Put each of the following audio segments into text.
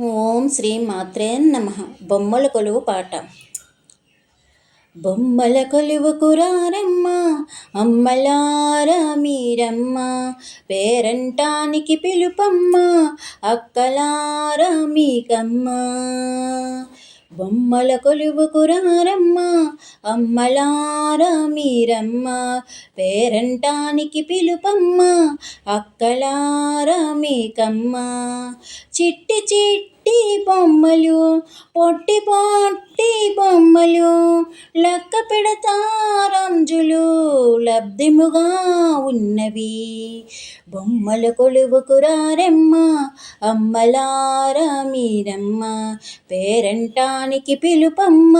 ఓం శ్రీ మాత్రే నమ. బొమ్మల కొలువు పాట. బొమ్మల కొలువు కురారమ్మ అమ్మలారా మీరమ్మ పేరంటానికి పిలుపమ్మ అక్కలారా మీకమ్మ. బొమ్మల కొలువు కురారమ్మ అమ్మలారా మీరమ్మ పేరంటానికి పిలుపమ్మ అక్కలారా మీకమ్మ. చిట్టి చిట్టి బొమ్మలు పొట్టి పొట్టి బొమ్మలు లెక్క పెడతారంజులు లబ్ధిముగా ఉన్నవి. బొమ్మల కొలువుకు రారెమ్మ అమ్మలారా మీరమ్మ పేరంటానికి పిలుపమ్మ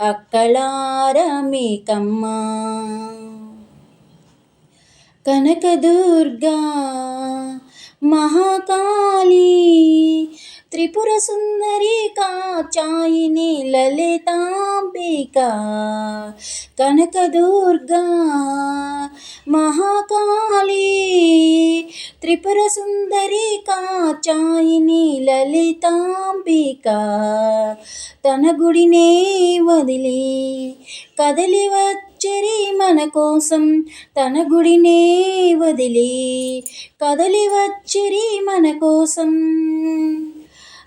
అక్కలారా మీకమ్మ. కనకదుర్గా మహాకాళీ చాయిని లలితాంబిక కనకదుర్గా మహాకాళీ త్రిపుర సుందరి కాచాయిని లలితాంబిక తన గుడినే వదిలి కదలి వచ్చరి మన కోసం తన గుడినే వదిలి కదలి వచ్చిరి మన కోసం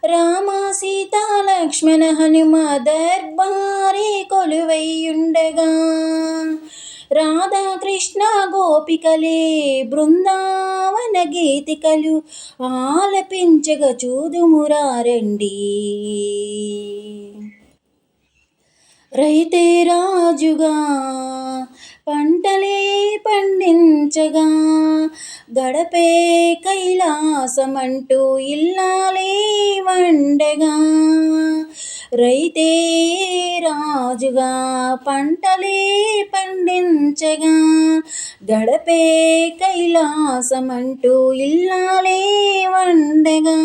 రామ సీత లక్ష్మణ హనుమ దర్బారే కొలువైయుండగా. రాధాకృష్ణ గోపికలే బృందావన గీతికలు ఆలపించగా చూదుమురారండి. రైతే రాజుగా పంటలే పండించగా. గడపే కైలాసమంటూ ఇల్లాలే వండగా. రైతే రాజుగా పంటలే పండించగా. గడపే కైలాసమంటూ ఇల్లాలే వండగా.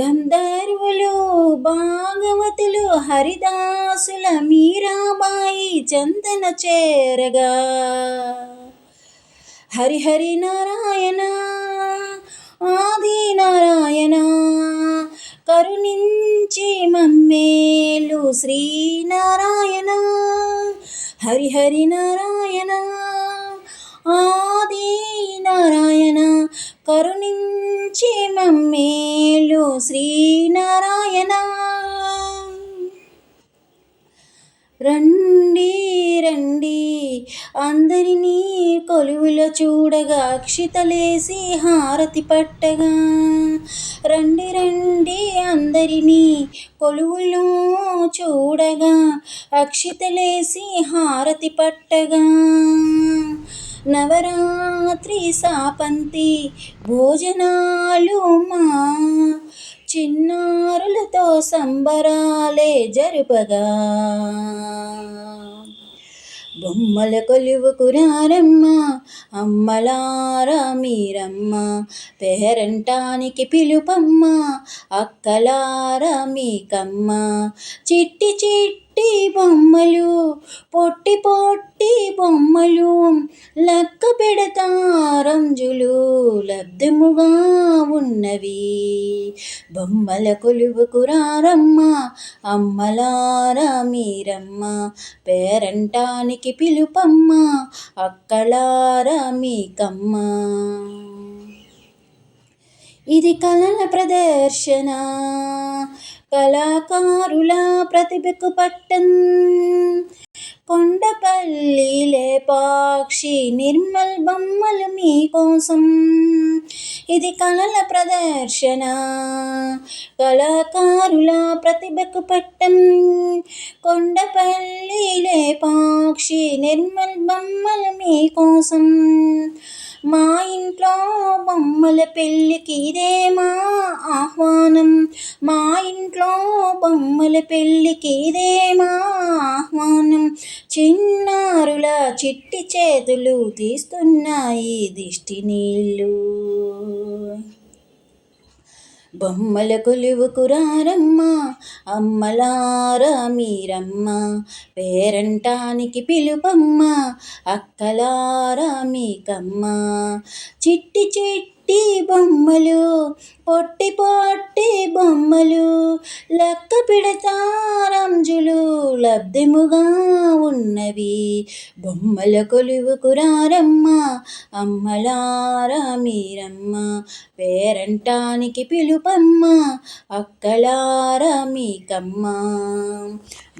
గంధర్వులు భాగవతులు హరిదాసుల మీరాబాయి చందన చేరగా. హరిహరి నారాయణ ఆది నారాయణ కరుణించి మమ్మేలు శ్రీనారాయణ హరిహరి నారాయణ ఆది నారాయణ కరుణించి మమ్మేలు శ్రీనారాయణ రండి. కొలువులో చూడగా అక్షితలేసి హారతి పట్టగా రండి రండి అందరినీ కొలువులో చూడగా అక్షితలేసి హారతి పట్టగా. నవరాత్రి సాపంతి భోజనాలు మా చిన్నారులతో సంబరాలే జరుపగా. బొమ్మల కొలువు కురారమ్మ అమ్మలారా మీరమ్మ పేరంటానికి పిలుపమ్మ అక్కలారా మీకమ్మ చిట్టి చిట్టి పొట్టి బొమ్మలు పొట్టి పొట్టి బొమ్మలు లెక్క పెడతారంజులు లబ్ధముగా ఉన్నవి. బొమ్మల కొలువుకు రారమ్మ అమ్మలారా మీరమ్మ పేరంటానికి పిలుపమ్మ అక్కలారా మీకమ్మ. ఇది కళల ప్రదర్శన. కళాకారుల ప్రతిభకు పట్టం. కొండపల్లి లేపాక్షి నిర్మల్ బొమ్మలు మీకోసం. ఇది కళల ప్రదర్శన. కళాకారుల ప్రతిభకు పట్టం. కొండపల్లి లేపాక్షి నిర్మల్ బొమ్మలు మీకోసం. మా ఇంట్లో బొమ్మల పెళ్ళికి ఇదే మా ఆహ్వానం. మా ఇంట్లో బొమ్మల పెళ్ళికి ఇదే మా ఆహ్వానం. చిన్నారుల చిట్టి చేతులు తీస్తున్నాయి దిష్టి నీళ్ళు. బొమ్మల కొలువు కురారమ్మ అమ్మలారా మీరమ్మ పేరంటానికి పిలుపమ్మ అక్కలారా మీకమ్మ. చిట్టి చిట్టి పొట్టి బొమ్మలు పొట్టి పొట్టి బొమ్మలు లెక్క పిడతారంజులు లబ్ధముగా ఉన్నవి. బొమ్మల కొలువు కురారమ్మ అమ్మలారా మీరమ్మ పేరంటానికి పిలుపమ్మ అక్కలారా మీకమ్మ.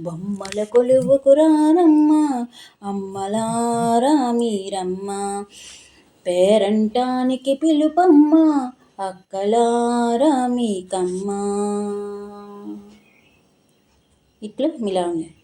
బొమ్మల కొలువు కురారమ్మ అమ్మలారా మీరమ్మ. పేరంటానికి పిలుపమ్మ అక్కలారా మీకమ్మ. ఇట్లా ఉన్నాయి